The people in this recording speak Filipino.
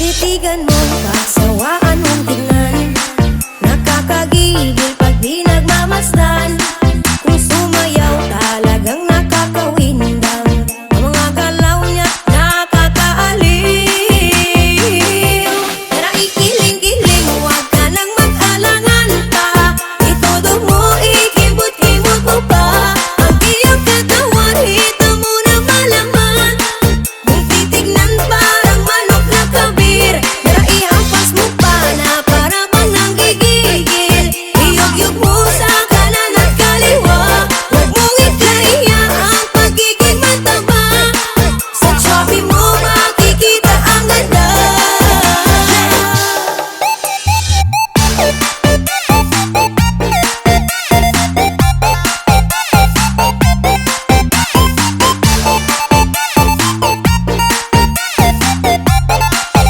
Titigan mo, pasawaan sa